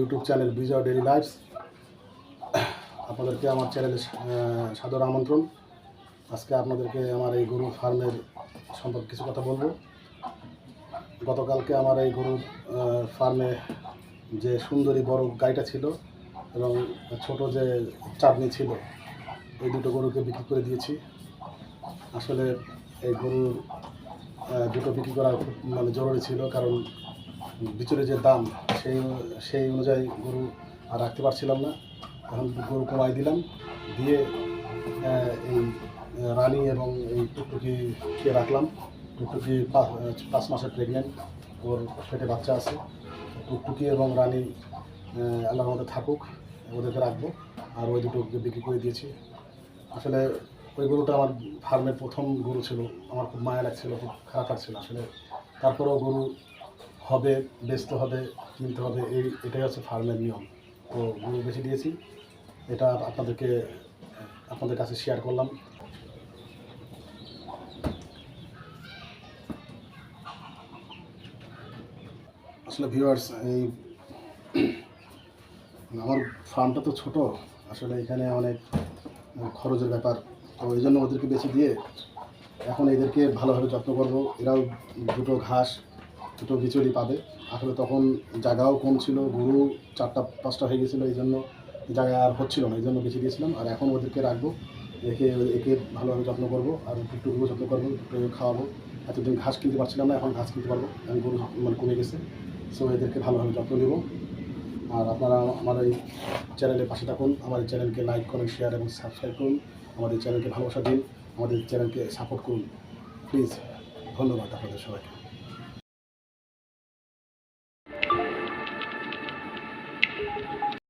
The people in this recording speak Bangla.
YouTube channel Bijoy daily lifes. আপনাদেরকে আমার চ্যানেলে সাদর আমন্ত্রণ। আজকে আপনাদেরকে আমার এই গরু ফার্মের সম্পর্কে কিছু কথা বলব। গতকালকে আমার এই গরু ফার্মে যে সুন্দরী বড় গাইটা ছিল এবং ছোট যে চাঁদনি ছিল, এই দুটো গরুকে বিক্রি করে দিয়েছি। আসলে এই গরু দুটো বিক্রি করা খুব মানে জরুরি ছিল কারণ বিচুরে যে দাম, সেই সেই অনুযায়ী গরু আর রাখতে পারছিলাম না। এখন গরু কমাই দিলাম, দিয়ে এই রানী এবং এই টুকটুকিকে রাখলাম। টুকটুকি পাঁচ মাসের প্রেগনেন্ট ওর পেটে বাচ্চা আছে। টুকটুকি এবং রানী আল্লাহর মধ্যে থাকুক, ওদেরকে রাখব। আর ওই দুটোকে বিক্রি করে দিয়েছি। আসলে ওই গরুটা আমার ফার্মের প্রথম গরু ছিল। আমার খুব মায়া লাগছিল, খুব খারাপ লাগছিল। আসলে তারপরেও গরু হবে বেচতে হবে, কিনতে হবে, এই, এটাই হচ্ছে ফার্মের নিয়ম। তো গরু বেছে দিয়েছি এটা আপনাদেরকে, আপনাদের কাছে শেয়ার করলাম। আসলে ভিউয়ার্স এই, আমার ফার্মটা তো ছোট, আসলে এখানে অনেক খরচের ব্যাপার। তো এই জন্য ওদেরকে বেছে দিয়ে এখন এদেরকে ভালোভাবে যত্ন করব। এরাও দুটো ঘাস দুটো খিচুড়ি পাবে। আসলে তখন জায়গাও কম ছিল, গরু চারটা, পাঁচটা হয়ে গেছিল, এই জন্য জায়গা আর হচ্ছিল না, এই জন্য বেছে দিয়েছিলাম। আর এখন ওদেরকে রাখব রেখে একে ভালোভাবে যত্ন করব, আর টুকটুকুও যত্ন করব টুকটুকু খাওয়াবো। এতদিন ঘাস কিনতে পারছিলাম না, এখন ঘাস কিনতে পারব এখন গরু মানে কমে গেছে। সো এদেরকে ভালোভাবে যত্ন নেব। আর আপনারা আমার এই চ্যানেলের পাশে থাকুন এই চ্যানেলকে লাইক করুন শেয়ার এবং সাবস্ক্রাইব করুন, আমাদের চ্যানেলকে ভালোবাসা দিন, আমাদের চ্যানেলকে সাপোর্ট করুন। প্লিজ ধন্যবাদ আপনাদের সবাইকে।